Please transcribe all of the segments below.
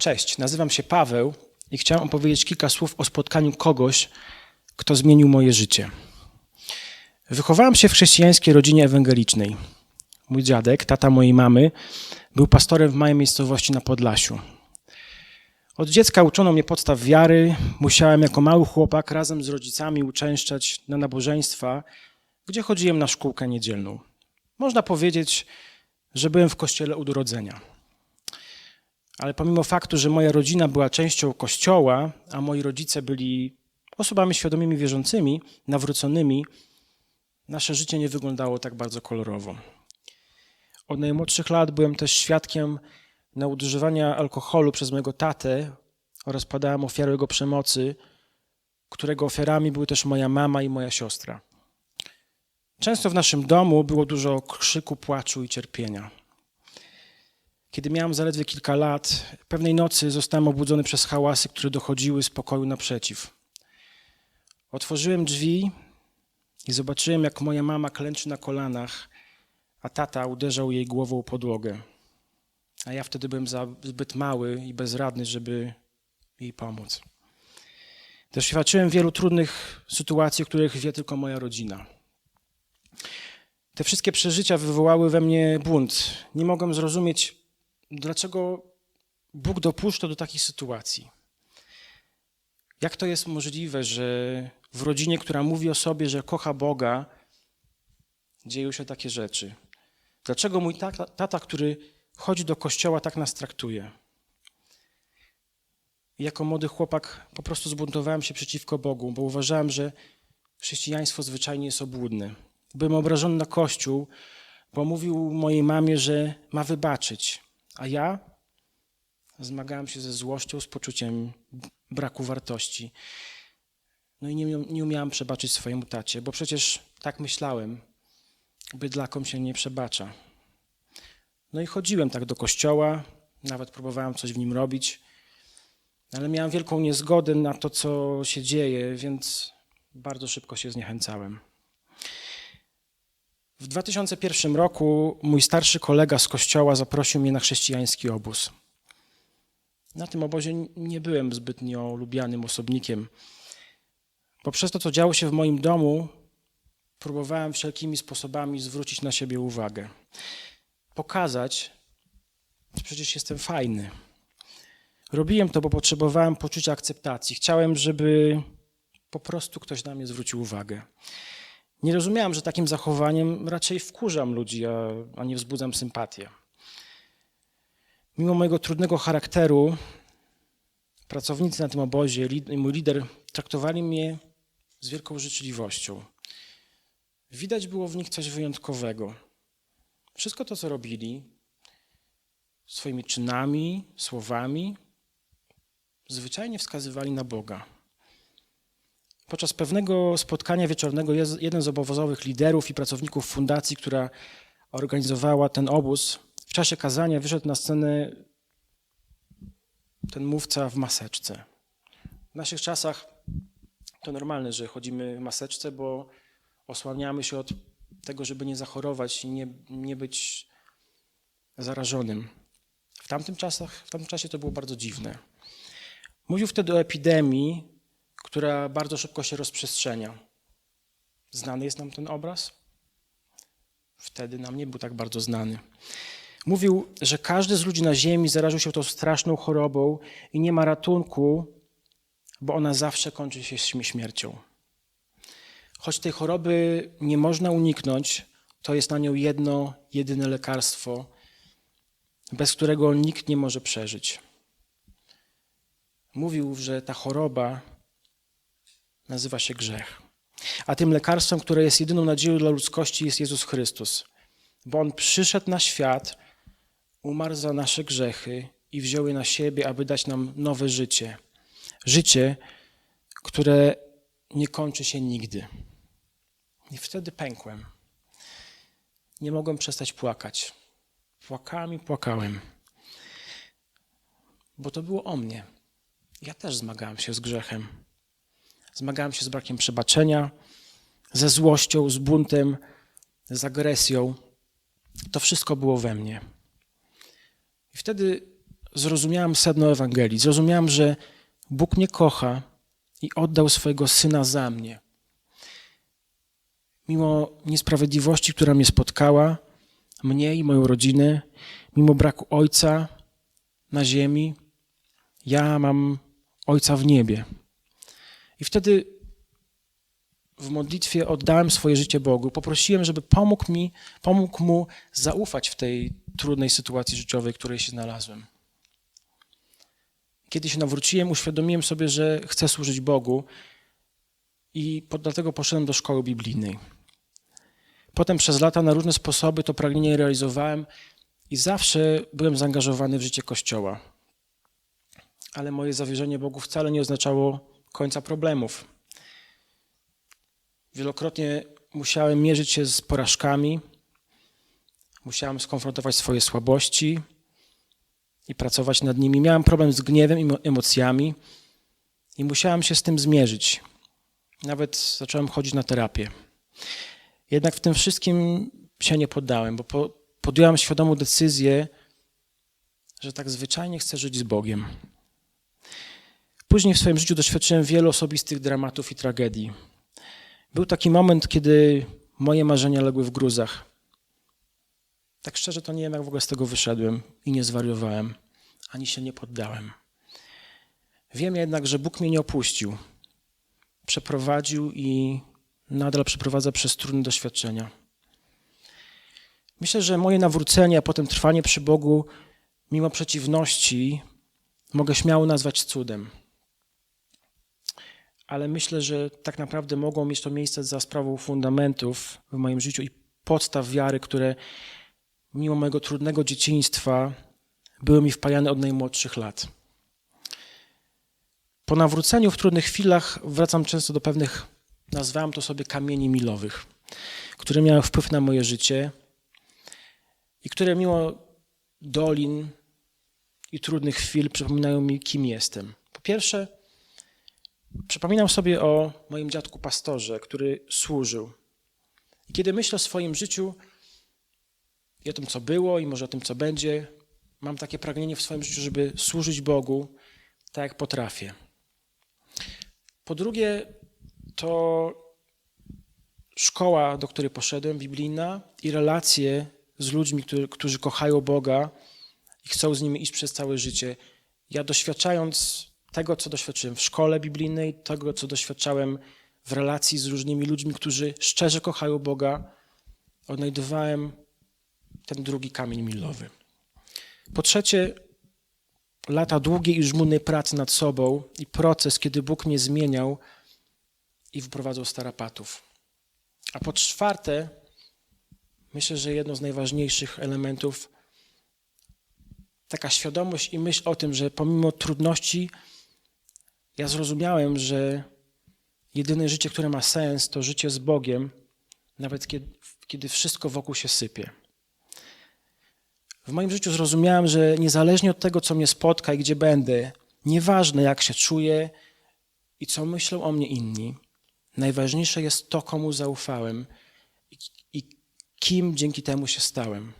Cześć, nazywam się Paweł i chciałem opowiedzieć kilka słów o spotkaniu kogoś, kto zmienił moje życie. Wychowałem się w chrześcijańskiej rodzinie ewangelicznej. Mój dziadek, tata mojej mamy, był pastorem w małej miejscowości na Podlasiu. Od dziecka uczono mnie podstaw wiary. Musiałem jako mały chłopak razem z rodzicami uczęszczać na nabożeństwa, gdzie chodziłem na szkółkę niedzielną. Można powiedzieć, że byłem w kościele od urodzenia. Ale pomimo faktu, że moja rodzina była częścią kościoła, a moi rodzice byli osobami świadomymi wierzącymi, nawróconymi, nasze życie nie wyglądało tak bardzo kolorowo. Od najmłodszych lat byłem też świadkiem nadużywania alkoholu przez mojego tatę oraz padałem ofiarą jego przemocy, którego ofiarami były też moja mama i moja siostra. Często w naszym domu było dużo krzyku, płaczu i cierpienia. Kiedy miałem zaledwie kilka lat, pewnej nocy zostałem obudzony przez hałasy, które dochodziły z pokoju naprzeciw. Otworzyłem drzwi i zobaczyłem, jak moja mama klęczy na kolanach, a tata uderzał jej głową o podłogę. A ja wtedy byłem zbyt mały i bezradny, żeby jej pomóc. Doświadczyłem wielu trudnych sytuacji, o których wie tylko moja rodzina. Te wszystkie przeżycia wywołały we mnie bunt. Nie mogłem zrozumieć, dlaczego Bóg dopuszcza do takich sytuacji. Jak to jest możliwe, że w rodzinie, która mówi o sobie, że kocha Boga, dzieją się takie rzeczy? Dlaczego mój tata, tata który chodzi do kościoła, tak nas traktuje? Jako młody chłopak po prostu zbuntowałem się przeciwko Bogu, bo uważałem, że chrześcijaństwo zwyczajnie jest obłudne. Byłem obrażony na Kościół, bo mówił mojej mamie, że ma wybaczyć, a ja zmagałem się ze złością, z poczuciem braku wartości. No i nie, nie umiałem przebaczyć swojemu tacie, bo przecież tak myślałem, bydlakom się nie przebacza. No i chodziłem tak do kościoła, nawet próbowałem coś w nim robić, ale miałem wielką niezgodę na to, co się dzieje, więc bardzo szybko się zniechęcałem. W 2001 roku mój starszy kolega z kościoła zaprosił mnie na chrześcijański obóz. Na tym obozie nie byłem zbytnio lubianym osobnikiem, bo przez to, co działo się w moim domu, próbowałem wszelkimi sposobami zwrócić na siebie uwagę. Pokazać, że przecież jestem fajny. Robiłem to, bo potrzebowałem poczucia akceptacji. Chciałem, żeby po prostu ktoś na mnie zwrócił uwagę. Nie rozumiałem, że takim zachowaniem raczej wkurzam ludzi, a, a nie wzbudzam sympatię. Mimo mojego trudnego charakteru, pracownicy na tym obozie, mój lider, traktowali mnie z wielką życzliwością. Widać było w nich coś wyjątkowego. Wszystko to, co robili, swoimi czynami, słowami, zwyczajnie wskazywali na Boga. Podczas pewnego spotkania wieczornego jeden z obozowych liderów i pracowników fundacji, która organizowała ten obóz, w czasie kazania wyszedł na scenę ten mówca w maseczce. W naszych czasach to normalne, że chodzimy w maseczce, bo osłaniamy się od tego, żeby nie zachorować i nie, nie być zarażonym. W tamtym, czasach, w tamtym czasie to było bardzo dziwne. Mówił wtedy o epidemii, która bardzo szybko się rozprzestrzenia. Znany jest nam ten obraz? Wtedy nam nie był tak bardzo znany. Mówił, że każdy z ludzi na ziemi zaraził się tą straszną chorobą i nie ma ratunku, bo ona zawsze kończy się śmiercią. Choć tej choroby nie można uniknąć, to jest na nią jedno, jedyne lekarstwo, bez którego nikt nie może przeżyć. Mówił, że ta choroba nazywa się grzech. A tym lekarstwem, które jest jedyną nadzieją dla ludzkości, jest Jezus Chrystus. Bo On przyszedł na świat, umarł za nasze grzechy i wziął je na siebie, aby dać nam nowe życie. Życie, które nie kończy się nigdy. I wtedy pękłem. Nie mogłem przestać płakać. Płakałem i płakałem. Bo to było o mnie. Ja też zmagałem się z grzechem. Zmagałem się z brakiem przebaczenia, ze złością, z buntem, z agresją. To wszystko było we mnie. I wtedy zrozumiałem sedno Ewangelii. Zrozumiałem, że Bóg mnie kocha i oddał swojego syna za mnie. Mimo niesprawiedliwości, która mnie spotkała, mnie i moją rodzinę, mimo braku ojca na ziemi, ja mam ojca w niebie. I wtedy w modlitwie oddałem swoje życie Bogu. Poprosiłem, żeby pomógł mi, pomógł mu zaufać w tej trudnej sytuacji życiowej, w której się znalazłem. Kiedy się nawróciłem, uświadomiłem sobie, że chcę służyć Bogu i dlatego poszedłem do szkoły biblijnej. Potem przez lata na różne sposoby to pragnienie realizowałem i zawsze byłem zaangażowany w życie Kościoła. Ale moje zawierzenie Bogu wcale nie oznaczało końca problemów. Wielokrotnie musiałem mierzyć się z porażkami, musiałem skonfrontować swoje słabości i pracować nad nimi. Miałem problem z gniewem i emocjami i musiałem się z tym zmierzyć. Nawet zacząłem chodzić na terapię. Jednak w tym wszystkim się nie poddałem, bo podjąłem świadomą decyzję, że tak zwyczajnie chcę żyć z Bogiem. Później w swoim życiu doświadczyłem wielu osobistych dramatów i tragedii. Był taki moment, kiedy moje marzenia legły w gruzach. Tak szczerze to nie wiem, jak w ogóle z tego wyszedłem i nie zwariowałem, ani się nie poddałem. Wiem jednak, że Bóg mnie nie opuścił. Przeprowadził i nadal przeprowadza przez trudne doświadczenia. Myślę, że moje nawrócenie, a potem trwanie przy Bogu, mimo przeciwności, mogę śmiało nazwać cudem ale myślę, że tak naprawdę mogło mieć to miejsce za sprawą fundamentów w moim życiu i podstaw wiary, które mimo mojego trudnego dzieciństwa były mi wpajane od najmłodszych lat. Po nawróceniu w trudnych chwilach wracam często do pewnych, nazwałem to sobie kamieni milowych, które miały wpływ na moje życie i które mimo dolin i trudnych chwil przypominają mi, kim jestem. Po pierwsze, Przypominam sobie o moim dziadku pastorze, który służył. I kiedy myślę o swoim życiu i o tym, co było, i może o tym, co będzie, mam takie pragnienie w swoim życiu, żeby służyć Bogu tak, jak potrafię. Po drugie, to szkoła, do której poszedłem, biblijna, i relacje z ludźmi, którzy, którzy kochają Boga i chcą z nimi iść przez całe życie. Ja doświadczając tego, co doświadczyłem w szkole biblijnej, tego, co doświadczałem w relacji z różnymi ludźmi, którzy szczerze kochają Boga, odnajdywałem ten drugi kamień milowy. Po trzecie, lata długiej i żmudnej pracy nad sobą i proces, kiedy Bóg mnie zmieniał i wyprowadzał z tarapatów. A po czwarte, myślę, że jedno z najważniejszych elementów, taka świadomość i myśl o tym, że pomimo trudności ja zrozumiałem, że jedyne życie, które ma sens, to życie z Bogiem, nawet kiedy, kiedy wszystko wokół się sypie. W moim życiu zrozumiałem, że niezależnie od tego, co mnie spotka i gdzie będę, nieważne jak się czuję i co myślą o mnie inni, najważniejsze jest to, komu zaufałem i, i kim dzięki temu się stałem.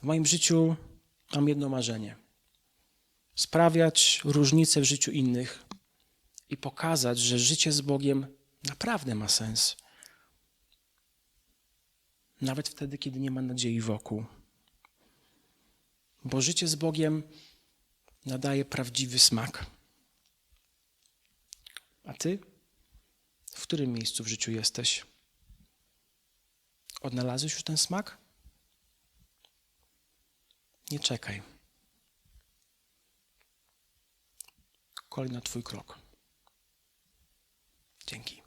W moim życiu mam jedno marzenie sprawiać różnice w życiu innych i pokazać, że życie z Bogiem naprawdę ma sens. Nawet wtedy, kiedy nie ma nadziei wokół. Bo życie z Bogiem nadaje prawdziwy smak. A ty? W którym miejscu w życiu jesteś? Odnalazłeś już ten smak? Nie czekaj. Kolej na Twój krok. Dzięki.